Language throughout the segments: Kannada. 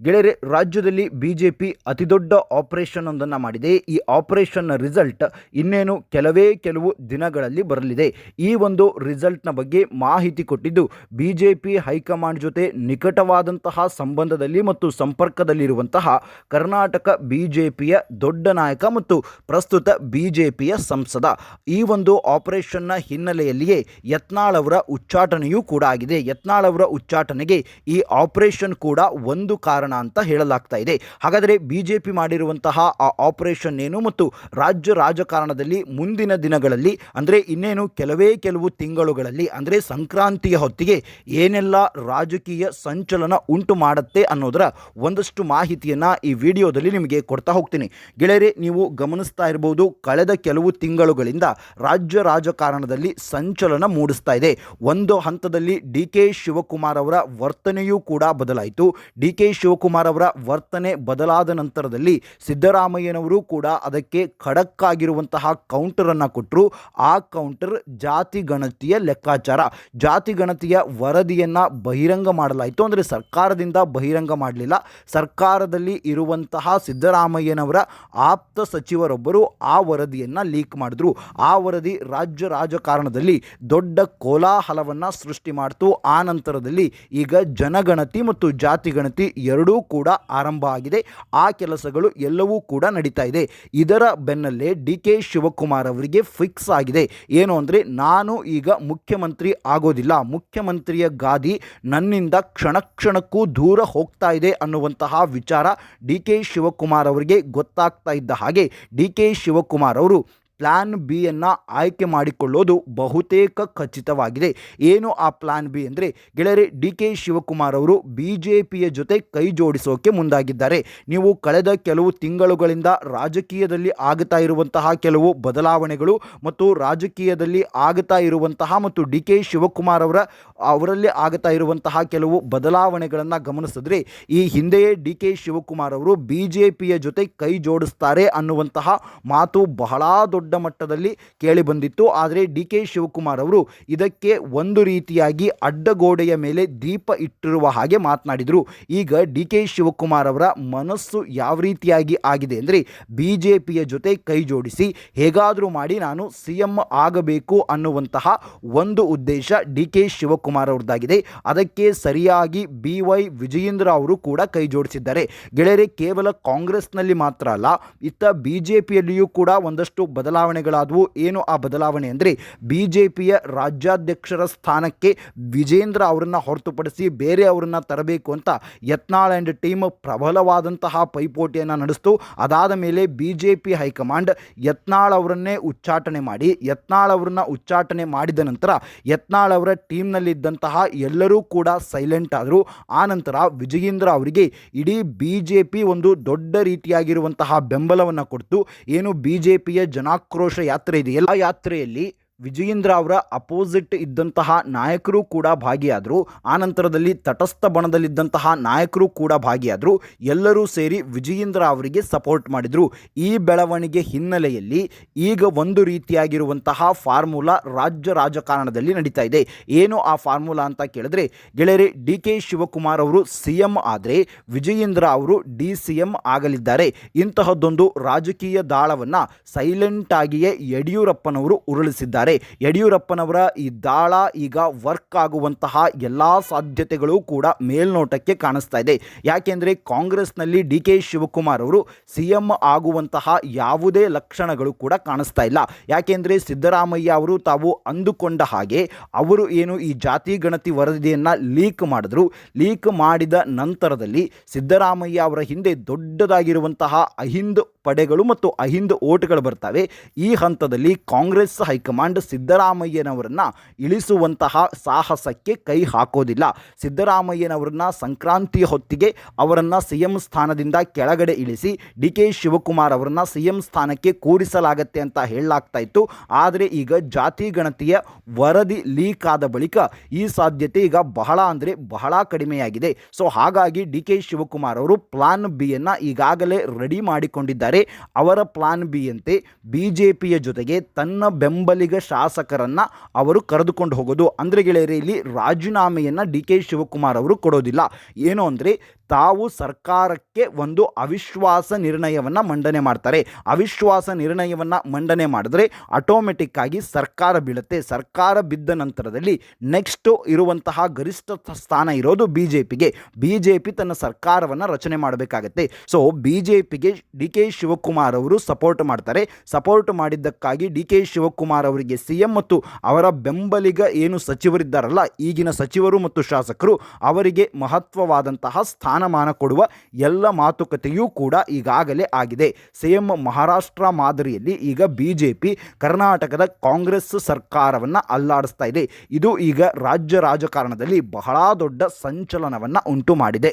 ಗೆಳೆಯರೆ, ರಾಜ್ಯದಲ್ಲಿ ಬಿ ಜೆ ಪಿ ಅತಿದೊಡ್ಡ ಆಪರೇಷನ್ ಒಂದನ್ನು ಮಾಡಿದೆ. ಈ ಆಪರೇಷನ್ನ ರಿಸಲ್ಟ್ ಇನ್ನೇನು ಕೆಲವೇ ಕೆಲವು ದಿನಗಳಲ್ಲಿ ಬರಲಿದೆ. ಈ ಒಂದು ರಿಸಲ್ಟ್ನ ಬಗ್ಗೆ ಮಾಹಿತಿ ಕೊಟ್ಟಿದ್ದು ಬಿ ಜೆ ಪಿ ಹೈಕಮಾಂಡ್ ಜೊತೆ ನಿಕಟವಾದಂತಹ ಸಂಬಂಧದಲ್ಲಿ ಮತ್ತು ಸಂಪರ್ಕದಲ್ಲಿರುವಂತಹ ಕರ್ನಾಟಕ ಬಿ ಜೆ ಪಿಯ ದೊಡ್ಡ ನಾಯಕ ಮತ್ತು ಪ್ರಸ್ತುತ ಬಿ ಜೆ ಪಿಯ ಸಂಸದ. ಈ ಒಂದು ಆಪರೇಷನ್ನ ಹಿನ್ನೆಲೆಯಲ್ಲಿಯೇ ಯತ್ನಾಳ್ ಅವರ ಉಚ್ಚಾಟನೆಯೂ ಕೂಡ ಆಗಿದೆ. ಯತ್ನಾಳ್ ಅವರ ಉಚ್ಚಾಟನೆಗೆ ಈ ಆಪರೇಷನ್ ಕೂಡ ಒಂದು ಕಾರಣ ಅಂತ ಹೇಳಲಾಗ್ತಾ ಇದೆ. ಹಾಗಾದರೆ ಬಿ ಜೆ ಪಿ ಮಾಡಿರುವಂತಹ ಆ ಆಪರೇಷನ್ ಏನು ಮತ್ತು ರಾಜ್ಯ ರಾಜಕಾರಣದಲ್ಲಿ ಮುಂದಿನ ದಿನಗಳಲ್ಲಿ, ಅಂದರೆ ಇನ್ನೇನು ಕೆಲವೇ ಕೆಲವು ತಿಂಗಳುಗಳಲ್ಲಿ, ಅಂದರೆ ಸಂಕ್ರಾಂತಿಯ ಹೊತ್ತಿಗೆ ಏನೆಲ್ಲ ರಾಜಕೀಯ ಸಂಚಲನ ಉಂಟು ಮಾಡುತ್ತೆ ಅನ್ನೋದರ ಒಂದಷ್ಟು ಮಾಹಿತಿಯನ್ನು ಈ ವಿಡಿಯೋದಲ್ಲಿ ನಿಮಗೆ ಕೊಡ್ತಾ ಹೋಗ್ತೀನಿ. ಗೆಳೆಯರೆ, ನೀವು ಗಮನಿಸ್ತಾ ಇರಬಹುದು ಕಳೆದ ಕೆಲವು ತಿಂಗಳುಗಳಿಂದ ರಾಜ್ಯ ರಾಜಕಾರಣದಲ್ಲಿ ಸಂಚಲನ ಮೂಡಿಸ್ತಾ ಇದೆ. ಒಂದು ಹಂತದಲ್ಲಿ ಡಿ ಕೆ ಶಿವಕುಮಾರ್ ಅವರ ವರ್ತನೆಯೂ ಕೂಡ ಬದಲಾಯಿತು. ಡಿ ಕೆ ಶಿವಕುಮಾರ್ ಅವರ ವರ್ತನೆ ಬದಲಾದ ನಂತರದಲ್ಲಿ ಸಿದ್ದರಾಮಯ್ಯನವರು ಕೂಡ ಅದಕ್ಕೆ ಖಡಕ್ ಆಗಿರುವಂತಹ ಕೌಂಟರನ್ನು ಕೊಟ್ಟರು ಆ ಕೌಂಟರ್ ಜಾತಿ ಗಣತಿಯ ಲೆಕ್ಕಾಚಾರ. ಜಾತಿ ಗಣತಿಯ ವರದಿಯನ್ನು ಬಹಿರಂಗ ಮಾಡಲಾಯಿತು. ಅಂದರೆ ಸರ್ಕಾರದಿಂದ ಬಹಿರಂಗ ಮಾಡಲಿಲ್ಲ. ಸರ್ಕಾರದಲ್ಲಿ ಇರುವಂತಹ ಸಿದ್ದರಾಮಯ್ಯನವರ ಆಪ್ತ ಸಚಿವರೊಬ್ಬರು ಆ ವರದಿಯನ್ನು ಲೀಕ್ ಮಾಡಿದ್ರು. ಆ ವರದಿ ರಾಜ್ಯ ರಾಜಕಾರಣದಲ್ಲಿ ದೊಡ್ಡ ಕೋಲಾಹಲವನ್ನು ಸೃಷ್ಟಿ ಮಾಡಿತು. ಆ ನಂತರದಲ್ಲಿ ಈಗ ಜನಗಣತಿ ಮತ್ತು ಜಾತಿ ಗಣತಿ ಎರಡೂ ಕೂಡ ಆರಂಭ ಆಗಿದೆ. ಆ ಕೆಲಸಗಳು ಎಲ್ಲವೂ ಕೂಡ ನಡೀತಾ ಇದೆ. ಇದರ ಬೆನ್ನಲ್ಲೇ ಡಿ ಕೆ ಶಿವಕುಮಾರ್ ಅವರಿಗೆ ಫಿಕ್ಸ್ ಆಗಿದೆ. ಏನು ಅಂದರೆ ನಾನು ಈಗ ಮುಖ್ಯಮಂತ್ರಿ ಆಗೋದಿಲ್ಲ. ಮುಖ್ಯಮಂತ್ರಿಯ ಗಾದಿ ನನ್ನಿಂದ ಕ್ಷಣ ಕ್ಷಣಕ್ಕೂ ದೂರ ಹೋಗ್ತಾ ಇದೆ ಅನ್ನುವಂತಹ ವಿಚಾರ ಡಿ ಕೆ ಶಿವಕುಮಾರ್ ಅವರಿಗೆ ಗೊತ್ತಾಗ್ತಾ ಇದ್ದ ಹಾಗೆ ಡಿ ಕೆ ಶಿವಕುಮಾರ್ ಅವರು ಪ್ಲ್ಯಾನ್ ಬಿಯನ್ನು ಆಯ್ಕೆ ಮಾಡಿಕೊಳ್ಳೋದು ಬಹುತೇಕ ಖಚಿತವಾಗಿದೆ. ಏನು ಆ ಪ್ಲ್ಯಾನ್ ಬಿ ಅಂದರೆ ಗೆಳೆಯರೆ, ಡಿ ಕೆ ಶಿವಕುಮಾರ್ ಅವರು ಬಿ ಜೆ ಪಿಯ ಜೊತೆ ಕೈ ಜೋಡಿಸೋಕೆ ಮುಂದಾಗಿದ್ದಾರೆ. ನೀವು ಕಳೆದ ಕೆಲವು ತಿಂಗಳುಗಳಿಂದ ರಾಜಕೀಯದಲ್ಲಿ ಆಗುತ್ತಾ ಇರುವಂತಹ ಕೆಲವು ಬದಲಾವಣೆಗಳು ಮತ್ತು ರಾಜಕೀಯದಲ್ಲಿ ಆಗುತ್ತಾ ಇರುವಂತಹ ಮತ್ತು ಡಿ ಕೆ ಶಿವಕುಮಾರ್ ಅವರ, ಅವರಲ್ಲಿ ಆಗುತ್ತಾ ಇರುವಂತಹ ಕೆಲವು ಬದಲಾವಣೆಗಳನ್ನು ಗಮನಿಸಿದ್ರೆ ಈ ಹಿಂದೆಯೇ ಡಿ ಕೆ ಶಿವಕುಮಾರ್ ಅವರು ಬಿ ಜೆ ಪಿಯ ಜೊತೆ ಕೈ ಜೋಡಿಸ್ತಾರೆ ಅನ್ನುವಂತಹ ಮಾತು ಬಹಳ ದೊಡ್ಡ ಮಟ್ಟದಲ್ಲಿ ಕೇಳಿ ಬಂದಿತ್ತು. ಆದರೆ ಡಿ ಕೆ ಶಿವಕುಮಾರ್ ಅವರು ಇದಕ್ಕೆ ಒಂದು ರೀತಿಯಾಗಿ ಅಡ್ಡಗೋಡೆಯ ಮೇಲೆ ದೀಪ ಇಟ್ಟಿರುವ ಹಾಗೆ ಮಾತನಾಡಿದರು. ಈಗ ಡಿ ಕೆ ಶಿವಕುಮಾರ್ ಅವರ ಮನಸ್ಸು ಯಾವ ರೀತಿಯಾಗಿ ಆಗಿದೆ ಅಂದರೆ ಬಿ ಜೆ ಪಿಯ ಜೊತೆ ಕೈ ಜೋಡಿಸಿ, ಹೇಗಾದರೂ ಮಾಡಿ ನಾನು ಸಿ ಎಂ ಆಗಬೇಕು ಅನ್ನುವಂತಹ ಒಂದು ಉದ್ದೇಶ ಡಿ ಕೆ ಶಿವಕುಮಾರ್ ಅವ್ರದ್ದಾಗಿದೆ. ಅದಕ್ಕೆ ಸರಿಯಾಗಿ ಬಿ ವೈ ವಿಜಯೇಂದ್ರ ಅವರು ಕೂಡ ಕೈ ಜೋಡಿಸಿದ್ದಾರೆ. ಗೆಳೆಯರೆ, ಕೇವಲ ಕಾಂಗ್ರೆಸ್ನಲ್ಲಿ ಮಾತ್ರ ಅಲ್ಲ, ಇತ್ತ ಬಿ ಕೂಡ ಒಂದಷ್ಟು ಬದಲಾವಣೆಗಳಾದವು? ಏನು ಆ ಬದಲಾವಣೆ ಅಂದರೆ ಬಿ ಜೆ ಪಿಯ ರಾಜ್ಯಾಧ್ಯಕ್ಷರ ಸ್ಥಾನಕ್ಕೆ ವಿಜೇಂದ್ರ ಅವರನ್ನು ಹೊರತುಪಡಿಸಿ ಬೇರೆ ಅವರನ್ನು ತರಬೇಕು ಅಂತ ಯತ್ನಾಳ್ ಆ್ಯಂಡ್ ಟೀಮ್ ಪ್ರಬಲವಾದಂತಹ ಪೈಪೋಟಿಯನ್ನು ನಡೆಸ್ತು. ಅದಾದ ಮೇಲೆ B J P high command Yatnal ಅವರನ್ನೇ ಉಚ್ಚಾಟನೆ ಮಾಡಿ, ಯತ್ನಾಳ್ ಅವರನ್ನ ಉಚ್ಚಾಟನೆ ಮಾಡಿದ ನಂತರ ಯತ್ನಾಳ್ ಅವರ ಟೀಮ್ನಲ್ಲಿದ್ದಂತಹ ಎಲ್ಲರೂ ಕೂಡ ಸೈಲೆಂಟ್ ಆದರು. ಆ ನಂತರ ವಿಜಯೇಂದ್ರ ಅವರಿಗೆ ಇಡೀ ಬಿ ಒಂದು ದೊಡ್ಡ ರೀತಿಯಾಗಿರುವಂತಹ ಬೆಂಬಲವನ್ನು ಕೊಡ್ತು. ಏನು ಬಿ ಜೆ ಪಿಯ ಜನಾಕ್ರೋಶ ಯಾತ್ರೆ ಇದೆ. ಎಲ್ಲ ಯಾತ್ರೆಯಲ್ಲಿ ವಿಜಯೇಂದ್ರ ಅವರ ಅಪೋಸಿಟ್ ಇದ್ದಂತಹ ನಾಯಕರು ಕೂಡ ಭಾಗಿಯಾದರು. ಆನಂತರದಲ್ಲಿ ತಟಸ್ಥ ಬಣದಲ್ಲಿದ್ದಂತಹ ನಾಯಕರು ಕೂಡ ಭಾಗಿಯಾದರು. ಎಲ್ಲರೂ ಸೇರಿ ವಿಜಯೇಂದ್ರ ಅವರಿಗೆ ಸಪೋರ್ಟ್ ಮಾಡಿದರು. ಈ ಬೆಳವಣಿಗೆ ಹಿನ್ನೆಲೆಯಲ್ಲಿ ಈಗ ಒಂದು ರೀತಿಯಾಗಿರುವಂತಹ ಫಾರ್ಮುಲಾ ರಾಜ್ಯ ರಾಜಕಾರಣದಲ್ಲಿ ನಡೀತಾ ಇದೆ. ಏನು ಆ ಫಾರ್ಮುಲಾ ಅಂತ ಕೇಳಿದ್ರೆ, ಗೆಳೆಯರೆ ಡಿ ಕೆ ಶಿವಕುಮಾರ್ ಅವರು ಸಿ ಎಂ ಆದರೆ ವಿಜಯೇಂದ್ರ ಅವರು ಡಿ ಸಿ ಎಂ ಆಗಲಿದ್ದಾರೆ. ಇಂತಹದ್ದೊಂದು ರಾಜಕೀಯ ದಾಳವನ್ನು ಸೈಲೆಂಟ್ ಆಗಿಯೇ ಯಡಿಯೂರಪ್ಪನವರು ಉರುಳಿಸಿದ್ದಾರೆ. ಯಡಿಯೂರಪ್ಪನವರ ಈ ದಾಳ ಈಗ ವರ್ಕ್ ಆಗುವಂತಹ ಎಲ್ಲ ಸಾಧ್ಯತೆಗಳು ಕೂಡ ಮೇಲ್ನೋಟಕ್ಕೆ ಕಾಣಿಸ್ತಾ ಇದೆ. ಯಾಕೆಂದರೆ ಕಾಂಗ್ರೆಸ್ನಲ್ಲಿ ಡಿ ಕೆ ಶಿವಕುಮಾರ್ ಅವರು ಸಿ ಎಂ ಆಗುವಂತಹ ಯಾವುದೇ ಲಕ್ಷಣಗಳು ಕೂಡ ಕಾಣಿಸ್ತಾ ಇಲ್ಲ. ಯಾಕೆಂದರೆ ಸಿದ್ದರಾಮಯ್ಯ ಅವರು ತಾವು ಅಂದುಕೊಂಡ ಹಾಗೆ ಅವರು ಏನು ಈ ಜಾತಿ ಗಣತಿ ವರದಿಯನ್ನು ಲೀಕ್ ಮಾಡಿದ್ರು. ಲೀಕ್ ಮಾಡಿದ ನಂತರದಲ್ಲಿ ಸಿದ್ದರಾಮಯ್ಯ ಅವರ ಹಿಂದೆ ದೊಡ್ಡದಾಗಿರುವಂತಹ ಅಹಿಂದ್ ಪಡೆಗಳು ಮತ್ತು ಅಹಿಂದ್ ಓಟ್ಗಳು ಬರ್ತವೆ. ಈ ಹಂತದಲ್ಲಿ ಕಾಂಗ್ರೆಸ್ ಹೈಕಮಾಂಡ್ ಸಿದ್ದರಾಮಯ್ಯನವರನ್ನ ಇಳಿಸುವಂತಹ ಸಾಹಸಕ್ಕೆ ಕೈ ಹಾಕೋದಿಲ್ಲ. ಸಿದ್ದರಾಮಯ್ಯನವರನ್ನ ಸಂಕ್ರಾಂತಿಯ ಹೊತ್ತಿಗೆ ಅವರನ್ನು ಸಿ ಎಂ ಸ್ಥಾನದಿಂದ ಕೆಳಗಡೆ ಇಳಿಸಿ ಡಿ ಕೆ ಶಿವಕುಮಾರ್ ಅವರನ್ನ ಸಿ ಎಂ ಸ್ಥಾನಕ್ಕೆ ಕೂರಿಸಲಾಗತ್ತೆ ಅಂತ ಹೇಳಲಾಗ್ತಾ ಇತ್ತು. ಆದರೆ ಈಗ ಜಾತಿ ಗಣತಿಯ ವರದಿ ಲೀಕ್ ಆದ ಬಳಿಕ ಈ ಸಾಧ್ಯತೆ ಈಗ ಬಹಳ ಅಂದರೆ ಬಹಳ ಕಡಿಮೆಯಾಗಿದೆ. ಸೊ ಹಾಗಾಗಿ ಡಿ ಕೆ ಶಿವಕುಮಾರ್ ಅವರು ಪ್ಲಾನ್ ಬಿಯನ್ನು ಈಗಾಗಲೇ ರೆಡಿ ಮಾಡಿಕೊಂಡಿದ್ದಾರೆ. ಅವರ ಪ್ಲಾನ್ ಬಿಯಂತೆ ಬಿ ಜೆ ಜೊತೆಗೆ ತನ್ನ ಬೆಂಬಲಿಗ ಶಾಸಕರನ್ನು ಅವರು ಕರೆದುಕೊಂಡು ಹೋಗೋದು. ಅಂದರೆ ಗೆಳೆಯರೇ, ಇಲ್ಲಿ ರಾಜೀನಾಮೆಯನ್ನು ಡಿ ಕೆ ಶಿವಕುಮಾರ್ ಅವರು ಕೊಡೋದಿಲ್ಲ. ಏನು ಅಂದರೆ ತಾವು ಸರ್ಕಾರಕ್ಕೆ ಒಂದು ಅವಿಶ್ವಾಸ ನಿರ್ಣಯವನ್ನು ಮಂಡನೆ ಮಾಡ್ತಾರೆ. ಅವಿಶ್ವಾಸ ನಿರ್ಣಯವನ್ನು ಮಂಡನೆ ಮಾಡಿದ್ರೆ ಆಟೋಮೆಟಿಕ್ ಆಗಿ ಸರ್ಕಾರ ಬೀಳುತ್ತೆ. ಸರ್ಕಾರ ಬಿದ್ದ ನಂತರದಲ್ಲಿ ನೆಕ್ಸ್ಟ್ ಇರುವಂತಹ ಗರಿಷ್ಠ ಸ್ಥಾನ ಇರೋದು ಬಿ ಜೆ ಪಿಗೆ ಬಿ ಜೆ ಪಿ ತನ್ನ ಸರ್ಕಾರವನ್ನು ರಚನೆ ಮಾಡಬೇಕಾಗತ್ತೆ. ಸೊ ಬಿ ಜೆ ಪಿಗೆ ಡಿ ಕೆ ಶಿವಕುಮಾರ್ ಅವರು ಸಪೋರ್ಟ್ ಮಾಡ್ತಾರೆ. ಸಪೋರ್ಟ್ ಮಾಡಿದ್ದಕ್ಕಾಗಿ ಡಿ ಕೆ ಶಿವಕುಮಾರ್ ಅವರಿಗೆ ಸಿ ಎಂ ಮತ್ತು ಅವರ ಬೆಂಬಲಿಗ ಏನು ಸಚಿವರಿದ್ದಾರಲ್ಲ, ಈಗಿನ ಸಚಿವರು ಮತ್ತು ಶಾಸಕರು, ಅವರಿಗೆ ಮಹತ್ವವಾದಂತಹ ಸ್ಥಾನಮಾನ ಕೊಡುವ ಎಲ್ಲ ಮಾತುಕತೆಯೂ ಕೂಡ ಈಗಾಗಲೇ ಆಗಿದೆ. ಸೇಮ್ ಮಹಾರಾಷ್ಟ್ರ ಮಾದರಿಯಲ್ಲಿ ಈಗ ಬಿ ಕರ್ನಾಟಕದ ಕಾಂಗ್ರೆಸ್ ಸರ್ಕಾರವನ್ನು ಅಲ್ಲಾಡಿಸ್ತಾ ಇದೆ. ಇದು ಈಗ ರಾಜ್ಯ ರಾಜಕಾರಣದಲ್ಲಿ ಬಹಳ ದೊಡ್ಡ ಸಂಚಲನವನ್ನು ಉಂಟು ಮಾಡಿದೆ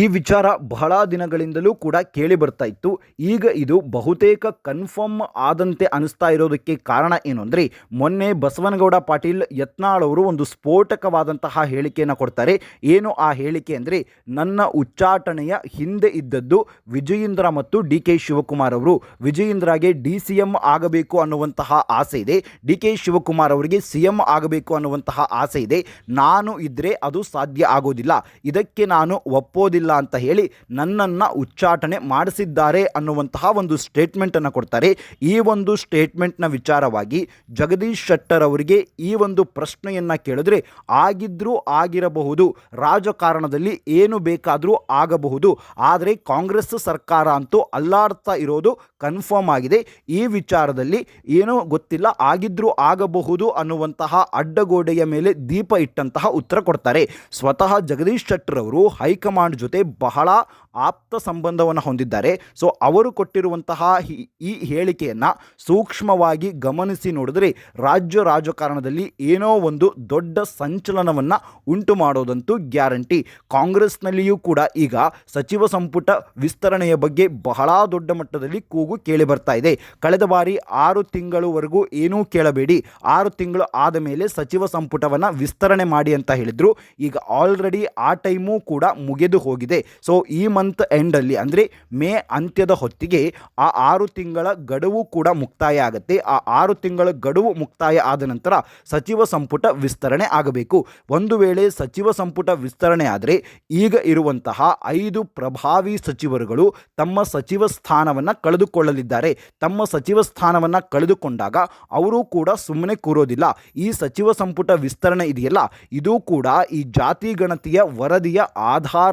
ಈ ವಿಚಾರ ಬಹಳ ದಿನಗಳಿಂದಲೂ ಕೂಡ ಕೇಳಿ ಬರ್ತಾ ಇತ್ತು. ಈಗ ಇದು ಬಹುತೇಕ ಕನ್ಫರ್ಮ್ ಆದಂತೆ ಅನಿಸ್ತಾ ಇರೋದಕ್ಕೆ ಕಾರಣ ಏನು ಅಂದರೆ, ಮೊನ್ನೆ ಬಸವನಗೌಡ ಪಾಟೀಲ್ ಯತ್ನಾಳ್ ಅವರು ಒಂದು ಸ್ಫೋಟಕವಾದಂತಹ ಹೇಳಿಕೆಯನ್ನು ಕೊಡ್ತಾರೆ. ಏನು ಆ ಹೇಳಿಕೆ ಅಂದರೆ, ನನ್ನ ಉಚ್ಚಾಟನೆಯ ಹಿಂದೆ ಇದ್ದದ್ದು ವಿಜಯೇಂದ್ರ ಮತ್ತು ಡಿ ಕೆ ಶಿವಕುಮಾರ್ ಅವರು. ವಿಜಯೇಂದ್ರಗೆ ಡಿ ಸಿ ಎಂ ಆಗಬೇಕು ಅನ್ನುವಂತಹ ಆಸೆ ಇದೆ. ಡಿ ಕೆ ಶಿವಕುಮಾರ್ ಅವರಿಗೆ ಸಿ ಎಂ ಆಗಬೇಕು ಅನ್ನುವಂತಹ ಆಸೆ ಇದೆ. ನಾನು ಇದ್ದರೆ ಅದು ಸಾಧ್ಯ ಆಗೋದಿಲ್ಲ. ಇದಕ್ಕೆ ನಾನು ಒಪ್ಪೋದಿಲ್ಲ ಅಂತ ಹೇಳಿ ನನ್ನನ್ನು ಉಚ್ಚಾಟನೆ ಮಾಡಿಸಿದ್ದಾರೆ ಅನ್ನುವಂತಹ ಒಂದು ಸ್ಟೇಟ್ಮೆಂಟನ್ನು ಕೊಡ್ತಾರೆ. ಈ ಒಂದು ಸ್ಟೇಟ್ಮೆಂಟ್ನ ವಿಚಾರವಾಗಿ ಜಗದೀಶ್ ಶೆಟ್ಟರ್ ಅವರಿಗೆ ಈ ಒಂದು ಪ್ರಶ್ನೆಯನ್ನು ಕೇಳಿದ್ರೆ ಆಗಿದ್ರೂ ಆಗಿರಬಹುದು, ರಾಜಕಾರಣದಲ್ಲಿ ಏನು ಬೇಕಾದರೂ ಆಗಬಹುದು, ಆದರೆ ಕಾಂಗ್ರೆಸ್ ಸರ್ಕಾರ ಅಂತೂ ಅಲ್ಲಾಡ್ತಾ ಇರೋದು ಕನ್ಫರ್ಮ್ ಆಗಿದೆ. ಈ ವಿಚಾರದಲ್ಲಿ ಏನೋ ಗೊತ್ತಿಲ್ಲ, ಆಗಿದ್ರೂ ಆಗಬಹುದು ಅನ್ನುವಂತಹ ಅಡ್ಡಗೋಡೆಯ ಮೇಲೆ ದೀಪ ಇಟ್ಟಂತಹ ಉತ್ತರ ಕೊಡ್ತಾರೆ. ಸ್ವತಃ ಜಗದೀಶ್ ಶೆಟ್ಟರ್ ಅವರು ಹೈಕಮಾಂಡ್ ಜೊತೆ ಬಹಳ ಆಪ್ತ ಸಂಬಂಧವನ್ನು ಹೊಂದಿದ್ದಾರೆ. ಸೊ ಅವರು ಕೊಟ್ಟಿರುವಂತಹ ಈ- ಹೇಳಿಕೆಯನ್ನು ಸೂಕ್ಷ್ಮವಾಗಿ ಗಮನಿಸಿ ನೋಡಿದರೆ ರಾಜ್ಯ ರಾಜಕಾರಣದಲ್ಲಿ ಏನೋ ಒಂದು ದೊಡ್ಡ ಸಂಚಲನವನ್ನು ಉಂಟು ಮಾಡೋದಂತೂ ಗ್ಯಾರಂಟಿ. ಕಾಂಗ್ರೆಸ್ನಲ್ಲಿಯೂ ಕೂಡ ಈಗ ಸಚಿವ ಸಂಪುಟ ವಿಸ್ತರಣೆಯ ಬಗ್ಗೆ ಬಹಳ ದೊಡ್ಡ ಮಟ್ಟದಲ್ಲಿ ಕೂಗು ಕೇಳಿ ಬರ್ತಾ ಇದೆ. ಕಳೆದ ಬಾರಿ ಆರು ತಿಂಗಳವರೆಗೂ ಏನೂ ಕೇಳಬೇಡಿ. ಆರು ತಿಂಗಳು ಆದ ಮೇಲೆ ಸಚಿವ ಸಂಪುಟವನ್ನು ವಿಸ್ತರಣೆ ಮಾಡಿ ಅಂತ ಹೇಳಿದ್ರು. ಈಗ ಆಲ್ರೆಡಿ ಆ ಟೈಮೂ ಕೂಡ ಮುಗಿದು ಹೋಗಿದೆ ಸೊ ಈ ಮಂತ್ ಎಂಡಲ್ಲಿ ಅಂದರೆ ಮೇ ಅಂತ್ಯದ ಹೊತ್ತಿಗೆ ಆ ಆರು ತಿಂಗಳ ಗಡುವು ಕೂಡ ಮುಕ್ತಾಯ ಆಗುತ್ತೆ. ಆ ಆರು ತಿಂಗಳ ಗಡುವು ಮುಕ್ತಾಯ ಆದ ನಂತರ ಸಚಿವ ಸಂಪುಟ ವಿಸ್ತರಣೆ ಆಗಬೇಕು. ಒಂದು ವೇಳೆ ಸಚಿವ ಸಂಪುಟ ವಿಸ್ತರಣೆ ಆದರೆ ಈಗ ಇರುವಂತಹ ಐದು ಪ್ರಭಾವಿ ಸಚಿವರುಗಳು ತಮ್ಮ ಸಚಿವ ಸ್ಥಾನವನ್ನು ಕಳೆದುಕೊಳ್ಳಲಿದ್ದಾರೆ. ತಮ್ಮ ಸಚಿವ ಸ್ಥಾನವನ್ನು ಕಳೆದುಕೊಂಡಾಗ ಅವರು ಕೂಡ ಸುಮ್ಮನೆ ಕೂರೋದಿಲ್ಲ. ಈ ಸಚಿವ ಸಂಪುಟ ವಿಸ್ತರಣೆ ಇದೆಯಲ್ಲ, ಇದು ಕೂಡ ಈ ಜಾತಿ ಗಣತಿಯ ವರದಿಯ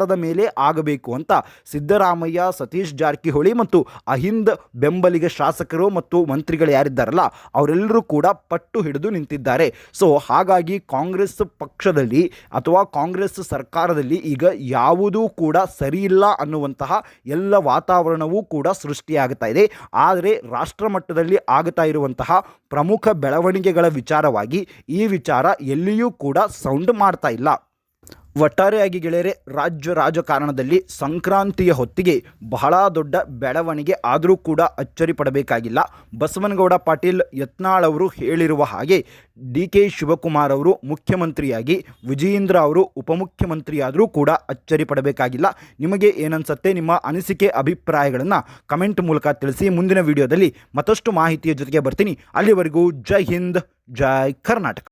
ಆಧಾರದ ಮೇಲೆ ಆಗಬೇಕು ಅಂತ ಸಿದ್ದರಾಮಯ್ಯ, ಸತೀಶ್ ಜಾರಕಿಹೊಳಿ ಮತ್ತು ಅಹಿಂದ್ ಬೆಂಬಲಿಗ ಶಾಸಕರು ಮತ್ತು ಮಂತ್ರಿಗಳು ಯಾರಿದ್ದಾರಲ್ಲ, ಅವರೆಲ್ಲರೂ ಕೂಡ ಪಟ್ಟು ಹಿಡಿದು ನಿಂತಿದ್ದಾರೆ. ಸೊ ಹಾಗಾಗಿ ಕಾಂಗ್ರೆಸ್ ಪಕ್ಷದಲ್ಲಿ ಅಥವಾ ಕಾಂಗ್ರೆಸ್ ಸರ್ಕಾರದಲ್ಲಿ ಈಗ ಯಾವುದೂ ಕೂಡ ಸರಿಯಿಲ್ಲ ಅನ್ನುವಂತಹ ಎಲ್ಲ ವಾತಾವರಣವೂ ಕೂಡ ಸೃಷ್ಟಿಯಾಗ್ತಾ ಇದೆ. ಆದರೆ ರಾಷ್ಟ್ರ ಮಟ್ಟದಲ್ಲಿ ಆಗ್ತಾ ಇರುವಂತಹ ಪ್ರಮುಖ ಬೆಳವಣಿಗೆಗಳ ವಿಚಾರವಾಗಿ ಈ ವಿಚಾರ ಎಲ್ಲಿಯೂ ಕೂಡ ಸೌಂಡ್ ಮಾಡ್ತಾ ಇಲ್ಲ. ಒಟ್ಟಾರೆಯಾಗಿ ಗೆಳೆಯರೆ, ರಾಜ್ಯ ರಾಜಕಾರಣದಲ್ಲಿ ಸಂಕ್ರಾಂತಿಯ ಹೊತ್ತಿಗೆ ಬಹಳ ದೊಡ್ಡ ಬೆಳವಣಿಗೆ ಆದರೂ ಕೂಡ ಅಚ್ಚರಿ ಪಡಬೇಕಾಗಿಲ್ಲ. ಬಸವನಗೌಡ ಪಾಟೀಲ್ ಯತ್ನಾಳ್ ಅವರು ಹೇಳಿರುವ ಹಾಗೆ ಡಿ ಕೆ ಶಿವಕುಮಾರ್ ಅವರು ಮುಖ್ಯಮಂತ್ರಿಯಾಗಿ, ವಿಜಯೇಂದ್ರ ಅವರು ಉಪಮುಖ್ಯಮಂತ್ರಿಯಾದರೂ ಕೂಡ ಅಚ್ಚರಿ ಪಡಬೇಕಾಗಿಲ್ಲ. ನಿಮಗೆ ಏನನ್ಸುತ್ತೆ, ನಿಮ್ಮ ಅನಿಸಿಕೆ, ಅಭಿಪ್ರಾಯಗಳನ್ನು ಕಮೆಂಟ್ ಮೂಲಕ ತಿಳಿಸಿ. ಮುಂದಿನ ವಿಡಿಯೋದಲ್ಲಿ ಮತ್ತಷ್ಟು ಮಾಹಿತಿಯ ಜೊತೆಗೆ ಬರ್ತೀನಿ. ಅಲ್ಲಿವರೆಗೂ ಜೈ ಹಿಂದ್, ಜೈ ಕರ್ನಾಟಕ.